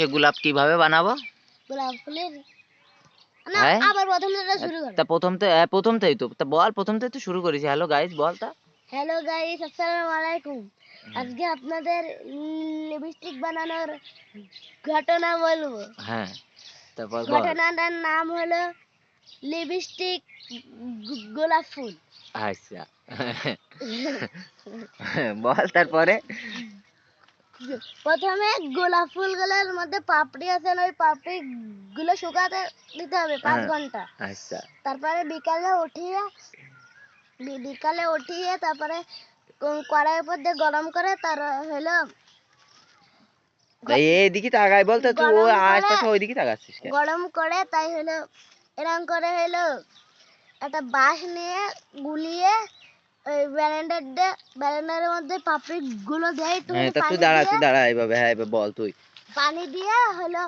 সে গোলাপ কীভাবে বানাবো? গোলাপ ফুলের? না হ্যাঁ? আবার প্রথম থেকে শুরু করো। তা প্রথম তো হ্যাঁ, প্রথম থেকেই তো তা বল প্রথম থেকে তো শুরু করেছি। হ্যালো গাইস বল তা। হ্যালো গাইস আসসালামু আলাইকুম। আজকে আপনাদের লিপস্টিক বানানোর ঘটনা বলব। হ্যাঁ তারপর ঘটনাটার নাম হলো লিপস্টিক গোলাপ ফুল। আচ্ছা। বল তারপরে। প্রথমে গোলাপ ফুলগুলোর মধ্যে পাপড়ি আছে না ওই পাপড়ি গুলো শুকাতে দিতে হবে পাঁচ হ্যাঁ। ঘণ্টা আচ্ছা তারপরে বিকালে উঠিয়ে বিকালে উঠিয়ে তারপরে কড়াইয়ের উপর দিয়ে গরম করে তার হলো এইদিকে তাকাই বল তা তুই ও আশপাশে ওইদিকে তাকাচ্ছিস গরম করে তাই হলো এরকম করে হলো একটা বাঁশ নিয়ে গুলিয়ে ব্যালেন্ডারের মধ্যে পাপড়ি গুলো দিয়ে একটু হ্যাঁ তা তুই দাঁড়া তুই দাঁড়া এইভাবে হ্যাঁ এবার বল তুই। পানি দিয়ে হলো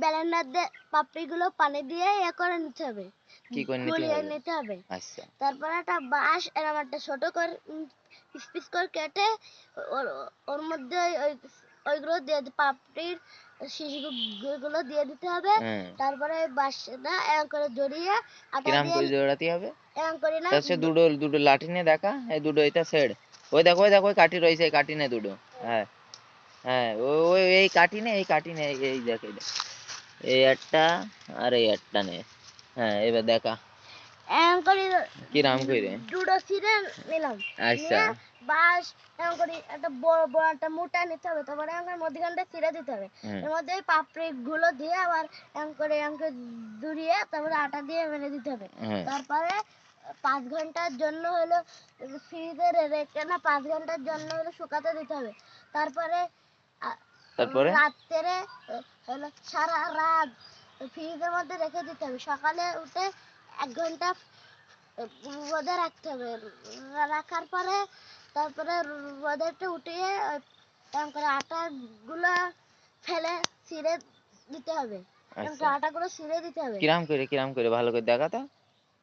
ব্যালেন্ডার দিয়ে পাপড়ি গুলো পানি দিয়ে ইয়ে করে নিতে হবে। কি করে নিতে হবে? নিতে হবে। আচ্ছা। তারপরে একটা বাঁশ এরকম একটা ছোট করে পিস পিস করে কেটে ওর ওর মধ্যে ওই ওইগুলো দিয়ে দি- পাপড়ির শিশিগুলো দিয়ে দিতে হবে। হ্যাঁ। তারপরে বাঁশটা এরকম করে জড়িয়ে আটা কিরাম করে দৌড়াতে হবে? এরকম করে না সে দুটো দুটো লাঠি নিয়ে দেখা এই দুটো এটা ছেড়। ওই দেখো ওই দেখো ওই কাঠি রয়েছে এই কাঠি নে দুটো। হ্যাঁ হ্যাঁ ওই এই কাঠি নে এই কাঠি নে এই- এই দেখ এই দেখ। এই একটা আর এই একটা নে। হ্যাঁ এবার দেখা। এরকম করে কিরাম করে দুটো ছিঁড়ে নিলাম। আচ্ছা। নিয়ে বাঁশ করে একটা বড় বড় একটা মোটা নিতে হবে। তারপরে এরকম করে মধ্যখানটা ছিঁড়ে দিতে হবে। এর মধ্যে ওই পাপড়ি গুলো দিয়ে আবার এরকম করে এরকম করে দুরিয়ে তারপরে আটা দিয়ে মেরে দিতে হবে। তারপরে পাঁচ ঘণ্টার জন্য হলো ফ্রিজে রেখে না পাঁচ ঘণ্টার জন্য হলো শুকাতে দিতে হবে। তারপরে তারপরে? রাত্রে হলো সারা রাত ফ্রিজের মধ্যে রেখে দিতে হবে। সকালে উঠে এক ঘণ্টা রোদে রাখতে হবে। রাখার পরে তারপরে রোদে একটু উঠিয়ে এরকম করে আটা গুলো ফেলে ছিঁড়ে দিতে হবে। এরকম করে আচ্ছা। আটাগুলো ছিঁড়ে দিতে হবে। কিরাম করে কিরাম করে ভালো করে দেখা তো।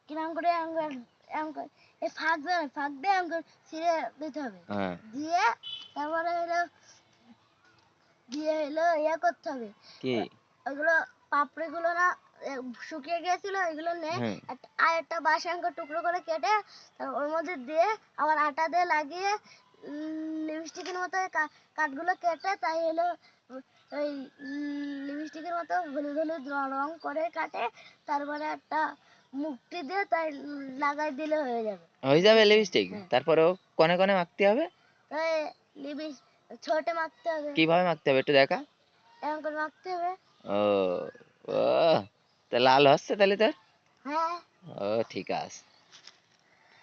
কিরম করে এরম করে এই ফাঁক দেয় ফাঁক দিয়ে এরম করে ছিঁড়ে দিতে হবে। হ্যাঁ। দিয়ে তারপরে হলো দিয়ে হলো ইয়ে করতে হবে। কি? ওগুলো পাপড়ি গুলো না শুকিয়ে গিয়েছিল এগুলো নে আর একটা এরকম টুকরো করে কেটে ওর মধ্যে দিয়ে আবার আটা দিয়ে লাগিয়ে লিপস্টিকের মতো কাঠগুলো কেটে তাই হলো ওই লিপস্টিকের মতো হলুদ হলুদ রং করে কাটে তারপরে একটা মুক্তি দিয়ে তাই লাগাই দিলে হয়ে যাবে। হয়ে যাবে লিপস্টিক? হ্যাঁ। তারপরে ও কনে কনে মাখতে হবে? তাই লিপিস ছোটে মাখতে হবে। কীভাবে মাখতে হবে একটু দেখা? এমন করে মাখতে হবে। ও ও তা লাল হচ্ছে তাহলে তোর? হ্যাঁ। ও ঠিক আছে।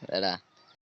দাঁড়া।